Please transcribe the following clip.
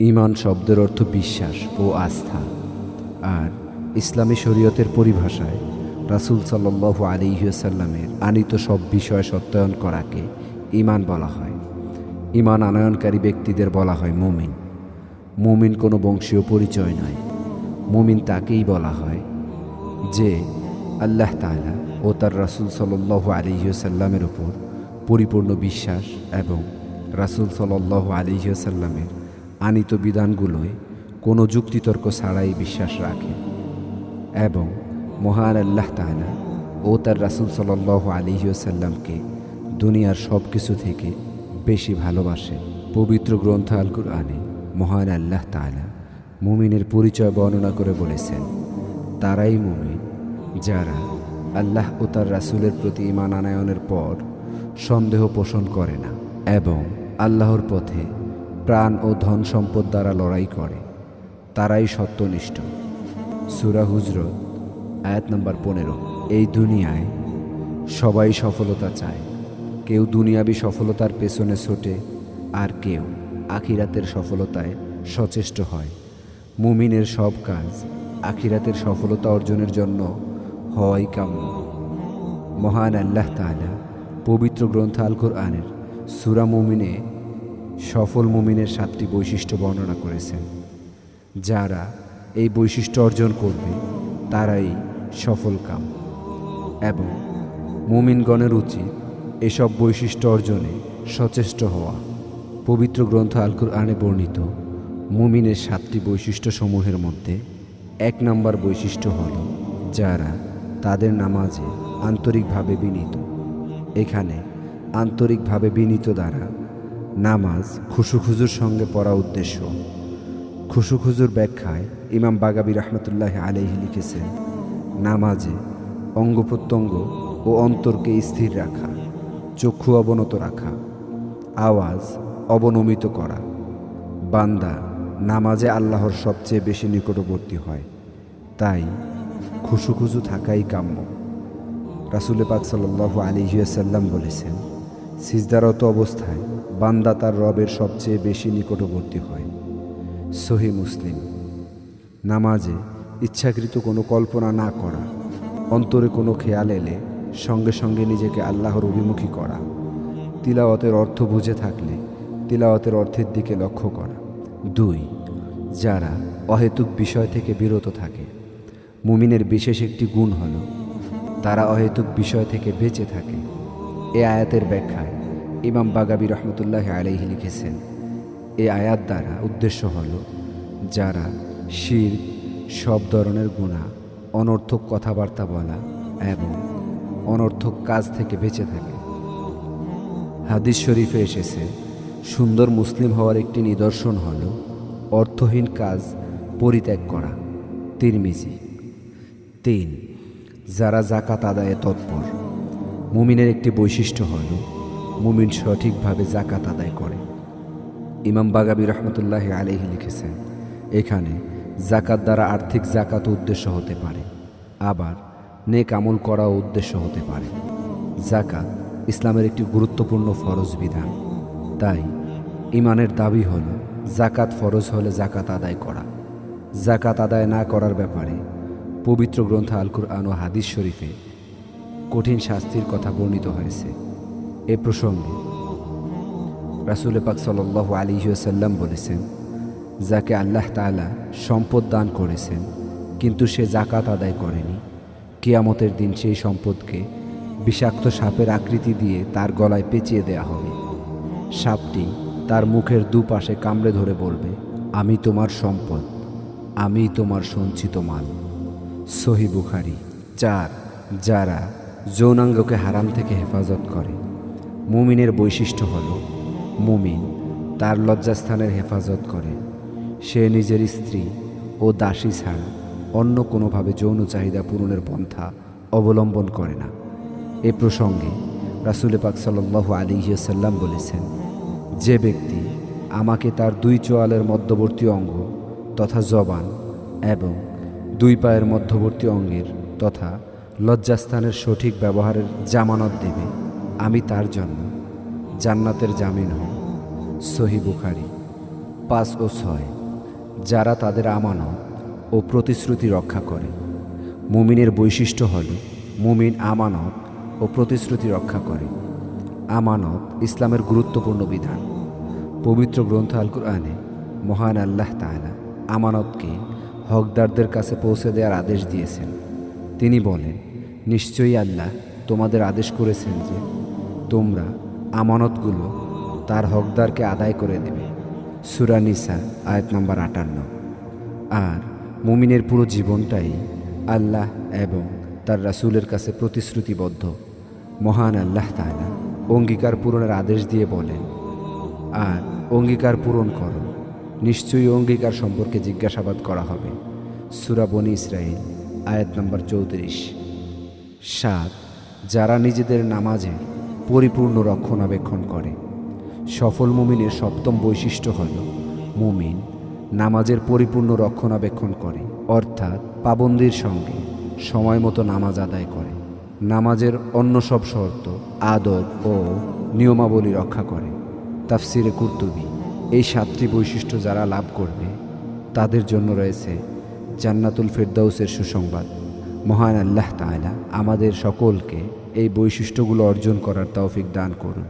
ঈমান শব্দের অর্থ বিশ্বাস ও আস্থা। আর ইসলামী শরীয়তের পরিভাষায় রাসূল সাল্লাল্লাহু আলিহাসাল্লামের আনিত সব বিষয় সত্যায়ন করাকে ইমান বলা হয়। ঈমান আনয়নকারী ব্যক্তিদের বলা হয় মুমিন। মুমিন কোনো বংশীয় পরিচয় নয়। মুমিন তাকেই বলা হয় যে আল্লাহ তাআলা ও তার রাসূল সাল্লাল্লাহু আলিহাসাল্লামের উপর পরিপূর্ণ বিশ্বাস এবং রাসূল সাল্লাল্লাহু আলিহাসাল্লামের আনিত বিধানগুলোয় কোনো যুক্তিতর্ক ছাড়াই বিশ্বাস রাখে এবং মহান আল্লাহ তাআলা ও তার রাসূল সাল্লাল্লাহু আলিহাসাল্লামকে দুনিয়ার সব কিছু থেকে বেশি ভালোবাসে। পবিত্র গ্রন্থ আল কুরআনে মহান আল্লাহ তাআলা মুমিনের পরিচয় বর্ণনা করে বলেছেন, তারাই মুমিন যারা আল্লাহ ও তার রাসূলের প্রতি ইমান আনায়নের পর সন্দেহ পোষণ করে না এবং আল্লাহর পথে প্রাণ ও ধন সম্পদ দ্বারা লড়াই করে। তারাই সত্যনিষ্ঠ। সুরা হুজরত, আয়াত নম্বর পনেরো। এই দুনিয়ায় সবাই সফলতা চায়। কেউ দুনিয়াবি সফলতার পেছনে ছোটে আর কেউ আখিরাতের সফলতায় সচেষ্ট হয়। মুমিনের সব কাজ আখিরাতের সফলতা অর্জনের জন্য হওয়াই কাম্য। মহান আল্লাহ তাআলা পবিত্র গ্রন্থ আল কোরআনের সুরা মুমিনে সফল মুমিনের সাতটি বৈশিষ্ট্য বর্ণনা করেছেন। যারা এই বৈশিষ্ট্য অর্জন করবে, তারাই সফল কাম। এবং মুমিনগণের উচিত এসব বৈশিষ্ট্য অর্জনে সচেষ্ট হওয়া। পবিত্র গ্রন্থ আলকুর আনে বর্ণিত, মুমিনের সাতটি বৈশিষ্ট্যসমূহের মধ্যে এক নম্বর বৈশিষ্ট্য হল যারা তাদের নামাজে আন্তরিকভাবে বিনীত। এখানে আন্তরিকভাবে বিনীত দ্বারা নামাজ খুশুখুজুর সঙ্গে পড়া উদ্দেশ্য। খুশুখুজুর ব্যাখ্যায় ইমাম বাগাবি রহমতুল্লাহ আলাইহি লিখেছেন, নামাজে অঙ্গ প্রত্যঙ্গ ও অন্তরকে স্থির রাখা, চক্ষু অবনত রাখা, আওয়াজ অবনমিত করা। বান্দা নামাজে আল্লাহর সবচেয়ে বেশি নিকটবর্তী হয়, তাই খুশুখুজু থাকাই কাম্য। রাসুলে পাক সাল্লাল্লাহু আলিহাসাল্লাম বলেছেন, সিজদারত অবস্থায় বান্দা তার রবের সবচেয়ে বেশি নিকটবর্তী হয়। সহি মুসলিম। নামাজে ইচ্ছাকৃত কোনো কল্পনা না করা, অন্তরে কোনো খেয়াল এলে সঙ্গে সঙ্গে নিজেকে আল্লাহর অভিমুখী করা, তিলাওয়াতের অর্থ বুঝে থাকলে তিলাওয়াতের অর্থের দিকে লক্ষ্য করা। দুই, যারা অহেতুক বিষয় থেকে বিরত থাকে, মুমিনের বিশেষ একটি গুণ হল, তারা অহেতুক বিষয় থেকে বেঁচে থাকে। এ আয়াতের ব্যাখ্যায় ইমাম বাগাবি রহমতুল্লাহ আলাইহি লিখেছেন, এ আয়াত দ্বারা উদ্দেশ্য হল যারা শির, সব ধরনের গুণা অনর্থক কথাবার্তা বলা এবং অনর্থক কাজ থেকে বেঁচে থাকে। হাদিস শরীফে এসেছে, সুন্দর মুসলিম হওয়ার একটি নিদর্শন হল অর্থহীন কাজ পরিত্যাগ করা। তিরমিজি, তিন, যারা জাকাত আদায়ে তৎপর। মুমিনের একটি বৈশিষ্ট্য হল মুমিন সঠিকভাবে জাকাত আদায় করে। ইমাম বাগাবি রহমতুল্লাহ আলহি লিখেছেন, এখানে জাকাত দ্বারা আর্থিক জাকাত উদ্দেশ্য হতে পারে, আবার নেক আমল করাও উদ্দেশ্য হতে পারে। জাকাত ইসলামের একটি গুরুত্বপূর্ণ ফরজ বিধান। তাই ইমানের দাবি হল জাকাত ফরজ হলে জাকাত আদায় করা। জাকাত আদায় না করার ব্যাপারে পবিত্র গ্রন্থ আলকুর আনো হাদিস শরীফে কঠিন শাস্তির কথা বর্ণিত হয়েছে। এ প্রসঙ্গে রাসুল পাক সাল্লাহ আলিহাসাল্লাম বলেছেন, যাকে আল্লাহ তাআলা সম্পদ দান করেছেন, কিন্তু সে জাকাত আদায় করেনি, কিয়ামতের দিন সেই সম্পদকে বিষাক্ত সাপের আকৃতি দিয়ে তার গলায় পেঁচিয়ে দেয়া হবে। সাপটি তার মুখের দুপাশে কামড়ে ধরে বলবে, আমি তোমার সম্পদ, আমি তোমার সঞ্চিত মাল। সহি বুখারি চার, যারা যৌনাঙ্গকে হারাম থেকে হেফাজত করে। মুমিনের বৈশিষ্ট্য হল, মুমিন তার লজ্জাস্থানের হেফাজত করে। সে নিজের স্ত্রী ও দাসী ছাড়া অন্য কোনোভাবে যৌন চাহিদা পূরণের পন্থা অবলম্বন করে না। এ প্রসঙ্গে রাসুলে পাক সাল্লাহ আলিহাসাল্লাম বলেছেন, যে ব্যক্তি আমাকে তার দুই চোয়ালের মধ্যবর্তী অঙ্গ তথা জবান এবং দুই পায়ের মধ্যবর্তী অঙ্গের তথা লজ্জাস্থানের সঠিক ব্যবহারের জামানত দেবে আমি তার জন্য জান্নাতের জামিন হব সহি বুখারি পাঁচ ও ছয়। যারা তাদের আমানত ও প্রতিশ্রুতি রক্ষা করে। মুমিনের বৈশিষ্ট্য হল মুমিন আমানত ও প্রতিশ্রুতি রক্ষা করে। আমানত ইসলামের গুরুত্বপূর্ণ বিধান। পবিত্র গ্রন্থ আল কুরআনে মহান আল্লাহ তাআলা আমানতকে হকদারদের কাছে পৌঁছে দেওয়ার আদেশ দিয়েছেন। তিনি বলেন, নিশ্চয়ই আল্লাহ তোমাদের আদেশ করেছেন যে তোমরা আমানতগুলো তার হকদারকে আদায় করে দেবে। সুরানিসা আয়াত নম্বর আটান্ন। আর মুমিনের পুরো জীবনটাই আল্লাহ এবং তার রাসূলের কাছে প্রতিশ্রুতিবদ্ধ। মহান আল্লাহ তাআলা অঙ্গীকার পূরণের আদেশ দিয়ে বলেন, আর অঙ্গীকার পূরণ করো। নিশ্চয়ই অঙ্গীকার সম্পর্কে জিজ্ঞাসাবাদ করা হবে। সুরা বনি ইসরাইল আয়াত নম্বর চৌত্রিশ। সাত, যারা নিজেদের নামাজের পরিপূর্ণ রক্ষণাবেক্ষণ করে। সফল মুমিনের সপ্তম বৈশিষ্ট্য হল, মুমিন নামাজের পরিপূর্ণ রক্ষণাবেক্ষণ করে, অর্থাৎ পাবন্দির সঙ্গে সময় মতো নামাজ আদায় করে। নামাজের অন্য সব শর্ত আদব ও নিয়মাবলী রক্ষা করে। তাফসিরে কুর্তুবি, এই সাতটি বৈশিষ্ট্য যারা লাভ করবে, তাদের জন্য রয়েছে জান্নাতুল ফেরদাউসের সুসংবাদ। মহান আল্লাহ তাআলা আমাদের সকলকে এই বৈশিষ্ট্যগুলো অর্জন করার তৌফিক দান করুন।